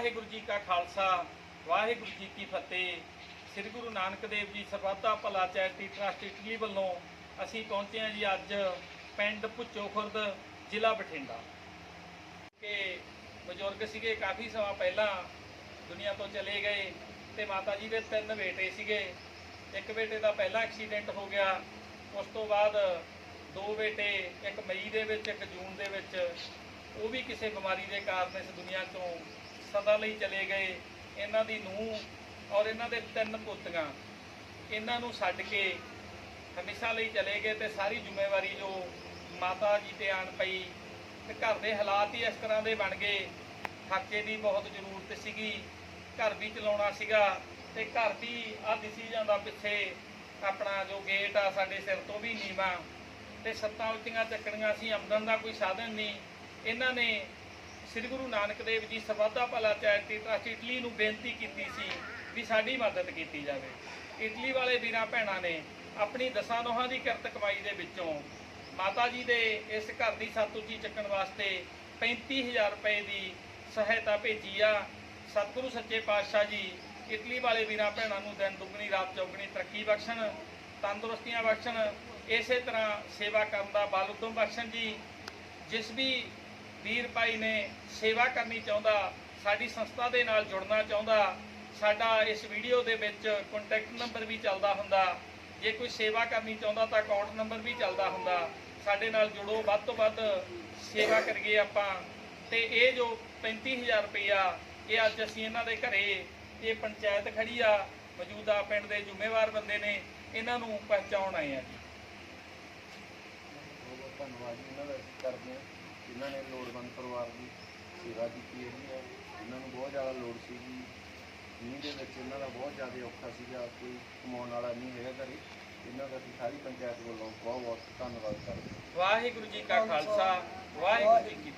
ਵਾਹਿਗੁਰੂ ਜੀ ਕਾ ਖਾਲਸਾ, ਵਾਹਿਗੁਰੂ ਜੀ ਕੀ ਫਤਿਹ। ਸ੍ਰੀ ਗੁਰੂ ਨਾਨਕ ਦੇਵ ਜੀ ਸਰਬੱਤਾ ਭਲਾ charity trust Italy ਵੱਲੋਂ ਅਸੀਂ ਪਹੁੰਚੇ ਹਾਂ ਜੀ ਅੱਜ ਪਿੰਡ ਭੁੱਚੋ ਖੁਰਦ, ਜ਼ਿਲ੍ਹਾ ਬਠਿੰਡਾ। ਕਿ ਬਜ਼ੁਰਗ ਸੀਗੇ, ਕਾਫੀ ਸਮਾਂ ਪਹਿਲਾਂ ਦੁਨੀਆ ਤੋਂ ਚਲੇ ਗਏ ਤੇ ਮਾਤਾ ਜੀ ਦੇ ਤਿੰਨ ਬੇਟੇ ਸੀਗੇ। ਇੱਕ ਬੇਟੇ ਦਾ ਪਹਿਲਾ ਐਕਸੀਡੈਂਟ ਹੋ ਗਿਆ, ਉਸ ਤੋਂ ਬਾਅਦ ਦੋ ਬੇਟੇ, ਇੱਕ ਮਈ ਦੇ ਵਿੱਚ, ਇੱਕ ਜੂਨ ਦੇ ਵਿੱਚ। ਉਹ ਵੀ ਕਿਸੇ ਬਿਮਾਰੀ ਦੇ ਕਾਰਨ ਇਸ ਦੁਨੀਆ ਤੋਂ ਸਦਾ ਲਈ ਚਲੇ ਗਏ। ਇਹਨਾਂ ਦੀ ਨੂੰਹ ਔਰ ਇਹਨਾਂ ਦੇ ਤਿੰਨ ਪੁੱਤੀਆਂ ਇਹਨਾਂ ਨੂੰ ਛੱਡ ਕੇ ਹਮੇਸ਼ਾ ਲਈ ਚਲੇ ਗਏ ਤੇ ਸਾਰੀ ਜ਼ਿੰਮੇਵਾਰੀ ਜੋ ਮਾਤਾ ਜੀ ਤੇ ਆਣ ਪਈ ਤੇ ਘਰ ਦੇ ਹਾਲਾਤ ਹੀ ਇਸ ਤਰ੍ਹਾਂ ਦੇ ਬਣ ਗਏ। ਖਰਚੇ ਦੀ ਬਹੁਤ ਜ਼ਰੂਰਤ ਸੀਗੀ, ਘਰ ਵੀ ਚਲਾਉਣਾ ਸੀਗਾ ਤੇ ਘਰ ਵੀ ਆ ਦਿਸੀ ਜਾਂਦਾ ਪਿੱਛੇ ਆਪਣਾ ਜੋ ਗੇਟ ਆ ਸਾਡੇ ਸਿਰ ਤੋਂ ਵੀ ਨੀਵਾ ਤੇ ਸੱਤਾਂ ਉੱਚੀਆਂ ਚੱਕਣੀਆਂ ਸੀ, ਆਮਦਨ ਦਾ ਕੋਈ ਸਾਧਨ ਨਹੀਂ। ਇਹਨਾਂ ਨੇ ਸ੍ਰੀ ਗੁਰੂ ਨਾਨਕ ਦੇਵ ਜੀ ਸਰਬੱਤਾ ਭਲਾ ਚੈਰਿਟੀ ਟਰਸਟ ਇਟਲੀ ਨੂੰ ਬੇਨਤੀ ਕੀਤੀ ਸੀ ਵੀ ਸਾਡੀ ਮਦਦ ਕੀਤੀ ਜਾਵੇ। ਇਟਲੀ ਵਾਲੇ ਵੀਰਾਂ ਭੈਣਾਂ ਨੇ ਆਪਣੀ ਦਸਾਂ ਨੋਹਾਂ ਦੀ ਕਿਰਤ ਕਮਾਈ ਦੇ ਵਿੱਚੋਂ ਮਾਤਾ ਜੀ ਦੇ ਇਸ ਘਰ ਦੀ ਛੱਤ ਉੱਚੀ ਚੱਕਣ ਵਾਸਤੇ 35000 ਰੁਪਏ ਦੀ ਸਹਾਇਤਾ ਭੇਜੀ ਆ। ਸਤਿਗੁਰੂ ਸੱਚੇ ਪਾਤਸ਼ਾਹ ਜੀ, ਇਟਲੀ ਵਾਲੇ ਵੀਰਾਂ ਭੈਣਾਂ ਨੂੰ ਦਿਨ ਦੁੱਗਣੀ, ਰਾਤ ਚੌਗਣੀ ਤਰੱਕੀ ਬਖਸ਼ਣ, ਤੰਦਰੁਸਤੀਆਂ ਬਖਸ਼ਣ, ਇਸੇ ਤਰ੍ਹਾਂ ਸੇਵਾ ਕਰਨ ਦਾ ਬਲ ਉਦਮ ਬਖਸ਼ਣ ਜੀ, ਜਿਸ ਵੀ ਵੀਰ ਭਾਈ ਨੇ ਸੇਵਾ ਕਰਨੀ ਚਾਹੁੰਦਾ, ਸਾਡੀ ਸੰਸਥਾ ਦੇ ਨਾਲ ਜੁੜਨਾ ਚਾਹੁੰਦਾ, ਸਾਡਾ ਇਸ ਵੀਡੀਓ ਦੇ ਵਿੱਚ ਕੰਟੈਕਟ ਨੰਬਰ ਵੀ ਚੱਲਦਾ ਹੁੰਦਾ। ਜੇ ਕੋਈ ਸੇਵਾ ਕਰਨੀ ਚਾਹੁੰਦਾ ਤਾਂ ਅਕਾਊਂਟ ਨੰਬਰ ਵੀ ਚੱਲਦਾ ਹੁੰਦਾ। ਸਾਡੇ ਨਾਲ ਜੁੜੋ, ਵੱਧ ਤੋਂ ਵੱਧ ਸੇਵਾ ਕਰੀਏ ਆਪਾਂ। ਤੇ ਇਹ ਜੋ 35000 ਰੁਪਇਆ ਇਹ ਅੱਜ ਅਸੀਂ ਇਹਨਾਂ ਦੇ ਘਰੇ, ਇਹ ਪੰਚਾਇਤ ਖੜੀ ਆ, ਮੌਜੂਦਾ ਪਿੰਡ ਦੇ ਜ਼ਿੰਮੇਵਾਰ ਬੰਦੇ ਨੇ, ਇਹਨਾਂ ਨੂੰ ਪਹੁੰਚਾਉਣ ਆਏ ਆ ਜੀ। ਬਹੁਤ ਧੰਨਵਾਦ ਜੀ, ਇਹਨਾਂ ਦਾ ਕਰਦੇ ਹਾਂ। ਇਹਨਾਂ ਨੇ ਲੋੜਵੰਦ ਪਰਿਵਾਰ ਦੀ ਸੇਵਾ ਕੀਤੀ ਹੈਗੀ ਹੈ ਇਹਨਾਂ ਨੂੰ ਬਹੁਤ ਜ਼ਿਆਦਾ ਲੋੜ ਸੀਗੀ। ਮੀਂਹ ਦੇ ਵਿੱਚ ਇਹਨਾਂ ਦਾ ਬਹੁਤ ਜ਼ਿਆਦਾ ਔਖਾ ਸੀਗਾ। ਕੋਈ ਕਮਾਉਣ ਵਾਲਾ ਨਹੀਂ ਹੈਗਾ ਘਰੇ। ਇਹਨਾਂ ਦਾ ਅਸੀਂ ਸਾਰੀ ਪੰਚਾਇਤ ਵੱਲੋਂ ਬਹੁਤ ਬਹੁਤ ਧੰਨਵਾਦ ਕਰਦੇ ਹਾਂ। ਵਾਹਿਗੁਰੂ ਜੀ ਕਾ ਖਾਲਸਾ। ਵਾਹਿਗੁਰੂ ਜੀ ਕੀ